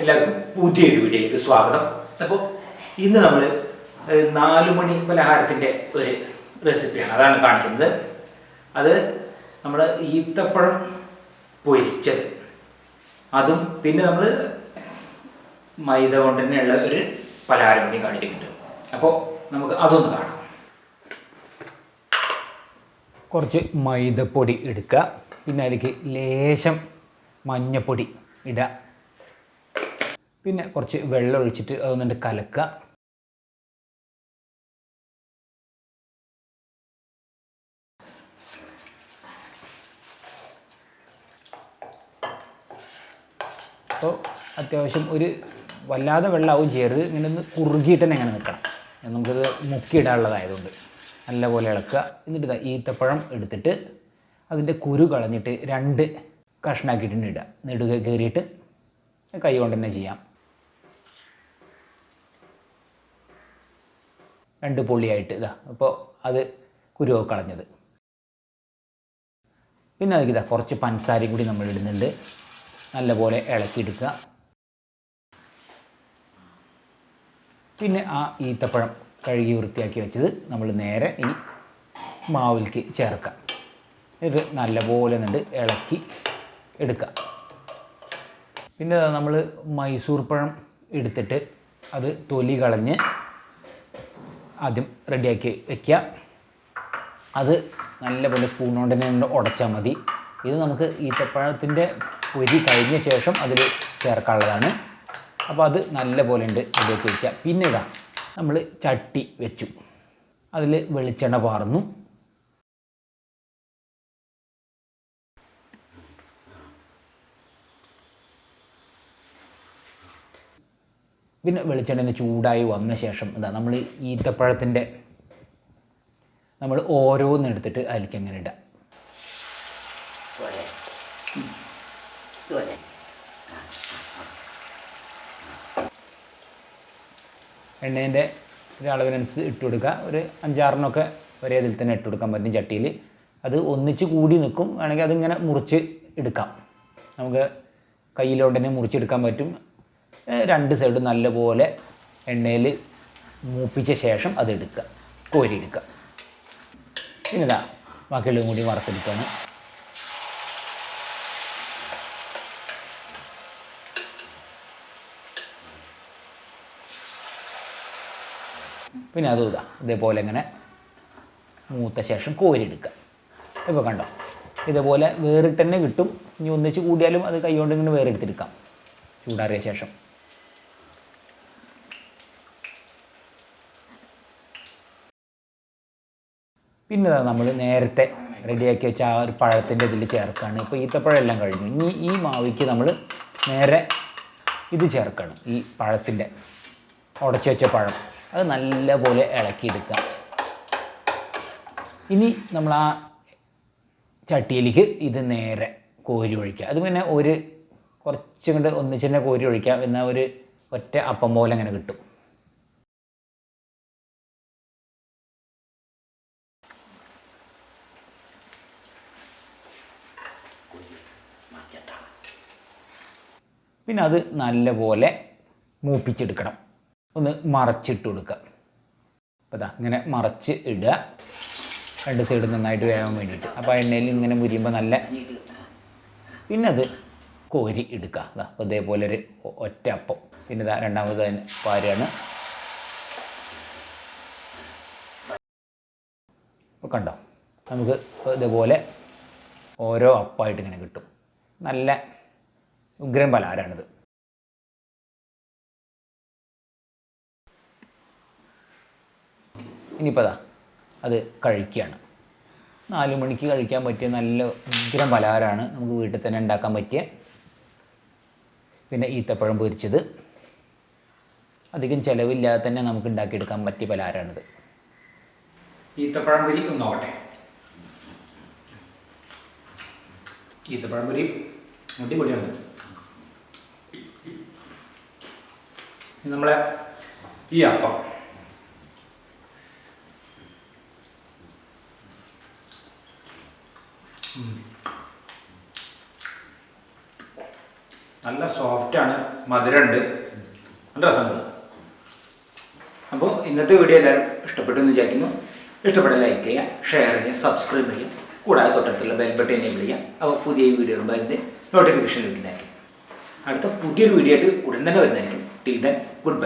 എല്ലാവർക്കും പുതിയൊരു വീഡിയോയിലേക്ക് സ്വാഗതം. അപ്പോൾ ഇന്ന് നമ്മൾ നാലുമണി പലഹാരത്തിന്റെ ഒരു റെസിപ്പിയാണ് അതാണ് കാണിക്കുന്നത്. അത് നമ്മൾ ഈത്തപ്പഴം പൊരിച്ചത്. അതും പിന്നെ നമ്മൾ മൈദ കൊണ്ട് തന്നെയുള്ള ഒരു പലഹാരം കൂടി കാണിക്കുന്നുണ്ട്. അപ്പോൾ നമുക്ക് അതൊന്ന് കാണാം. കുറച്ച് മൈദപ്പൊടി എടുക്കുക. പിന്നെ അതിലേക്ക് ലേശം മഞ്ഞപ്പൊടി ഇടുക. പിന്നെ കുറച്ച് വെള്ളം ഒഴിച്ചിട്ട് അതൊന്നുണ്ട് കലക്കുക. അപ്പോൾ അത്യാവശ്യം ഒരു വല്ലാതെ വെള്ളമാവും ചെയ്യരുത്. ഇങ്ങനെ ഒന്ന് കുറുകിയിട്ട് തന്നെ അങ്ങനെ നിൽക്കണം. നമുക്കിത് മുക്കിയിടാനുള്ളതായതുകൊണ്ട്. നല്ലപോലെ ഇളക്കുക. എന്നിട്ട് ഈത്തപ്പഴം എടുത്തിട്ട് അതിന്റെ കുരു കളഞ്ഞിട്ട് രണ്ട് കഷ്ണാക്കിയിട്ട് ഇടുക. നെടുക കയറിയിട്ട് കൈ കൊണ്ട് തന്നെ ചെയ്യാം. രണ്ട് പൊള്ളിയായിട്ട് ഇതാ അപ്പോൾ അത് കുരുവൊക്കെ കളഞ്ഞത്. പിന്നെ അതൊക്കെ ഇതാ കുറച്ച് പഞ്ചസാരയും കൂടി നമ്മൾ ഇടുന്നുണ്ട്. നല്ലപോലെ ഇളക്കിയെടുക്കുക പിന്നെ ആ ഈത്തപ്പഴം കഴുകി വൃത്തിയാക്കി വെച്ചത് നമ്മൾ നേരെ ഈ മാവിലേക്ക് ചേർക്കാം. ഇത് നല്ലപോലെ നിണ്ട് ഇളക്കി എടുക്കുക. പിന്നെ നമ്മൾ മൈസൂർ പഴം എടുത്തിട്ട് അത് തൊലി കളഞ്ഞ് ആദ്യം റെഡിയാക്കി വെക്കുക. അത് നല്ലപോലെ സ്പൂൺ കൊണ്ട് തന്നെ ഉടച്ചാൽ മതി. ഇത് നമുക്ക് ഈത്തപ്പഴത്തിന്റെ പൊരി കഴിഞ്ഞ ശേഷം അതിൽ ചേർക്കാനുള്ളതാണ്. അപ്പോൾ അത് നല്ല പോലെ ഉണ്ട് റെഡിയാക്കി വയ്ക്കുക പിന്നെ ഇതാ നമ്മൾ ചട്ടി വെച്ചു. അതിൽ വെളിച്ചെണ്ണ പാർന്നു. പിന്നെ വെളിച്ചെണ്ണ ചൂടായി വന്ന ശേഷം എന്താ നമ്മൾ ഈത്തപ്പഴത്തിന്റെ നമ്മൾ ഓരോന്ന് എടുത്തിട്ട് അതിലേക്ക് അങ്ങനെ ഇടാം? എണ്ണേന്റെ ഒരു അളവിനനുസരിച്ച് ഇട്ട് കൊടുക്കുക. ഒരു അഞ്ചാറിനൊക്കെ ഒരേ ഇതിൽ തന്നെ ഇട്ട് കൊടുക്കാൻ പറ്റും ചട്ടിയിൽ. അത് ഒന്നിച്ച് കൂടി നിൽക്കും. വേണമെങ്കിൽ അതിങ്ങനെ മുറിച്ച് എടുക്കാം. നമുക്ക് കയ്യിലോട്ട് തന്നെ മുറിച്ചെടുക്കാൻ പറ്റും. രണ്ട് സൈഡും നല്ലപോലെ എണ്ണയിൽ മൂപ്പിച്ച ശേഷം അത് എടുക്കുക കോരി എടുക്കുക പിന്നെ ഇതാ ബാക്കിയുള്ളതും കൂടി വറുത്തെടുക്കുകയാണ്. പിന്നെ അതും ഇതാ ഇതേപോലെ ഇങ്ങനെ മൂത്ത ശേഷം കോരിയെടുക്കുക. ഇപ്പോൾ കണ്ടോ ഇതേപോലെ വേറിട്ട് തന്നെ കിട്ടും. ഇനി ഒന്നിച്ച് കൂടിയാലും അത് കൈകൊണ്ട് ഇങ്ങനെ വേറെടുത്തെടുക്കാം. ചൂടാറിയ ശേഷം. പിന്നെ നമ്മൾ നേരത്തെ റെഡിയാക്കി വെച്ച ആ ഒരു പഴത്തിന്റെ ഇതിൽ ചേർക്കുകയാണ് ഇപ്പോൾ ഈത്തപ്പഴമെല്ലാം കഴിഞ്ഞു. ഇനി ഈ മാവിക്ക് നമ്മൾ നേരെ ഇത് ചേർക്കണം. ഈ പഴത്തിന്റെ ഉടച്ചു വെച്ച പഴം. അത് നല്ലപോലെ ഇളക്കിയെടുക്കുക. ഇനി നമ്മൾ ആ ചട്ടിയിലേക്ക് ഇത് നേരെ കോരി ഒഴിക്കുക. അത് പിന്നെ ഒരു കുറച്ചും കൂടെ ഒന്നിച്ച് തന്നെ കോരി ഒഴിക്കുക എന്നാൽ ഒരു ഒറ്റ അപ്പം പോലെ അങ്ങനെ കിട്ടും. പിന്നെ അത് നല്ലപോലെ മൂപ്പിച്ചെടുക്കണം. ഒന്ന് മറച്ചിട്ട് കൊടുക്കുക. അപ്പോൾ ഇതാ ഇങ്ങനെ മറച്ച് ഇടുക. രണ്ട് സൈഡ് നന്നായിട്ട് വേവാൻ വേണ്ടിയിട്ട്. അപ്പോൾ എണ്ണയിൽ ഇങ്ങനെ മുരിയുമ്പോൾ നല്ല പിന്നെ അത് കോരി എടുക്കുക. അതാ അപ്പോൾ ഇതേപോലെ ഒരു ഒറ്റ അപ്പം. പിന്നെ ഇതാ രണ്ടാമത് അതിന് പാരാണ്. അപ്പോൾ കണ്ടോ? നമുക്ക് ഇതേപോലെ ഓരോ അപ്പമായിട്ട് ഇങ്ങനെ കിട്ടും. നല്ല ഉഗ്രൻ പല ഇനിയിപ്പോൾ അതാ അത് കഴിക്കുകയാണ് നാല് മണിക്ക് കഴിക്കാൻ പറ്റിയ നല്ല ഉഗ്രം പലഹാരമാണ് നമുക്ക് വീട്ടിൽ തന്നെ ഉണ്ടാക്കാൻ പറ്റിയ. പിന്നെ ഈത്തപ്പഴം പൊരിച്ചത്. അധികം ചിലവില്ലാതെ തന്നെ നമുക്ക് ഉണ്ടാക്കിയെടുക്കാൻ പറ്റിയ പലഹാരമാണിത് ഈത്തപ്പഴം പൊരി ഒന്ന് നോക്കട്ടെ. ഈത്തപ്പഴം പൊരി അടിപൊളിയാണ്. നമ്മളെ ഈ അപ്പം. നല്ല സോഫ്റ്റാണ് മധുരമുണ്ട്. നല്ല രസമുണ്ട്. അപ്പോൾ ഇന്നത്തെ വീഡിയോ എല്ലാവരും ഇഷ്ടപ്പെട്ടു എന്ന് വിചാരിക്കുന്നു. ഇഷ്ടപ്പെട്ട ലൈക്ക് ചെയ്യുക ഷെയർ ചെയ്യുക സബ്സ്ക്രൈബ് ചെയ്യുക. കൂടാതെ തൊട്ടടുത്തുള്ള ബെൽ ബട്ടൺ എനേബിൾ ചെയ്യുക. അപ്പോൾ പുതിയ വീഡിയോ അതിന്റെ നോട്ടിഫിക്കേഷൻ ലഭിക്കുന്നതായിരിക്കും അടുത്ത പുതിയൊരു വീഡിയോ ആയിട്ട് ഉടൻ തന്നെ വരുന്നതായിരിക്കും. Till then goodbye